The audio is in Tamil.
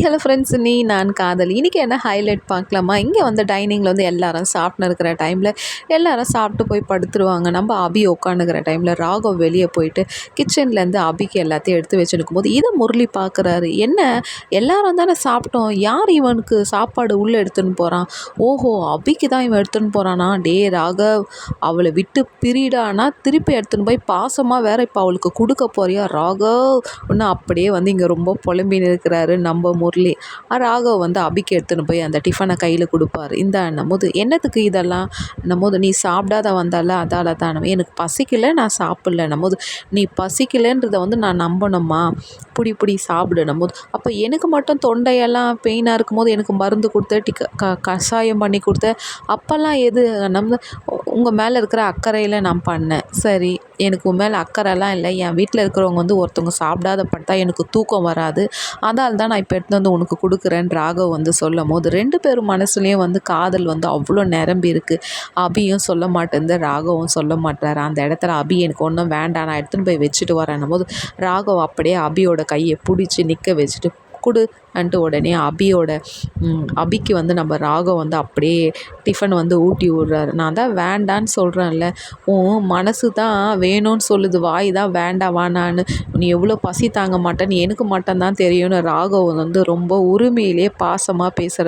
ஹலோ ஃப்ரெண்ட்ஸ் நீ நான் காதல். இன்றைக்கி என்ன ஹைலைட் பார்க்கலாமா? இங்கே வந்து டைனிங்கில் வந்து எல்லாரும் சாப்பிட்னு இருக்கிற டைமில் எல்லாரும் சாப்பிட்டு போய் படுத்துருவாங்க. நம்ம அபி உட்காந்துக்கிற டைமில் ராகவ் வெளியே போயிட்டு கிச்சன்லேருந்து அபிக்கு எல்லாத்தையும் எடுத்து வச்சுருக்கும் போது இதை முரளி பார்க்குறாரு. என்ன? எல்லாரும் தானே சாப்பிட்டோம். யார் இவனுக்கு சாப்பாடு உள்ளே எடுத்துன்னு போகிறான் ஓஹோ அபிக்கு தான் இவன் எடுத்துன்னு போகிறானா டே ராகவ் அவளை விட்டு பிரிடானா? திருப்பி எடுத்துன்னு போய் பாசமாக வேற இப்போ அவளுக்கு கொடுக்க போறியா? ராகவ் ஒன்று அப்படியே வந்து இங்கே ரொம்ப புலம்பின்னு இருக்கிறாரு. நம்ம முரளி. ராகவ் வந்து அபிக்கு எடுத்துன்னு போய் அந்த டிஃபனை கையில் கொடுப்பாரு. இந்த போது என்னத்துக்கு இதெல்லாம்? போது நீ சாப்பிடாத வந்தால அதால தான். எனக்கு பசிக்கல நான் சாப்பிடல. போது நீ பசிக்கலைன்றதை வந்து நான் நம்பணுமா புடி புடி சாப்பிடணும் போது அப்போ எனக்கு மட்டும் தொண்டையெல்லாம் பெயினாக இருக்கும்போது எனக்கு மருந்து கொடுத்த டிக்க க கஷாயம் பண்ணி கொடுத்த அப்போல்லாம் எது நம்ம உங்கள் மேலே இருக்கிற அக்கறையில் நான் பண்ணேன். சரி எனக்கு உன் மேலே அக்கறைலாம் இல்லை. என் வீட்டில் இருக்கிறவங்க வந்து ஒருத்தவங்க சாப்பிடாத பட்டா எனக்கு தூக்கம் வராது. அதால் தான் நான் இப்போ எடுத்து வந்து உனக்கு கொடுக்குறேன் ராகவ் வந்து சொல்லும் போது ரெண்டு பேரும் மனசுலேயும் வந்து காதல் வந்து அவ்வளோ நிரம்பி இருக்குது அபியும் சொல்ல மாட்டேங்குது ராகவும் சொல்ல மாட்டார். அந்த இடத்துல அபி எனக்கு ஒன்றும் வேண்டாம் நான் எடுத்துன்னு போய் வச்சுட்டு வரேன்னும் போது ராகவ் அப்படியே அபியோட கையை பிடிச்சி நிற்க வச்சுட்டு கொடு அன்ட்டு உடனே அபியோட அபிக்கு வந்து நம்ம ராகம் வந்து அப்படியே டிஃபன் வந்து ஊட்டி விட்றாரு. நான் தான் வேண்டான்னு சொல்கிறேன்ல உன் மனசு தான் வேணும்னு சொல்லுது. வாய் தான் வேண்டாம் வானான்னு. நீ எவ்வளோ பசி தாங்க மாட்டேன்னு எனக்கு மட்டும்தான் தெரியும்னு ராகவ் வந்து ரொம்ப உரிமையிலே பாசமாக பேசுகிற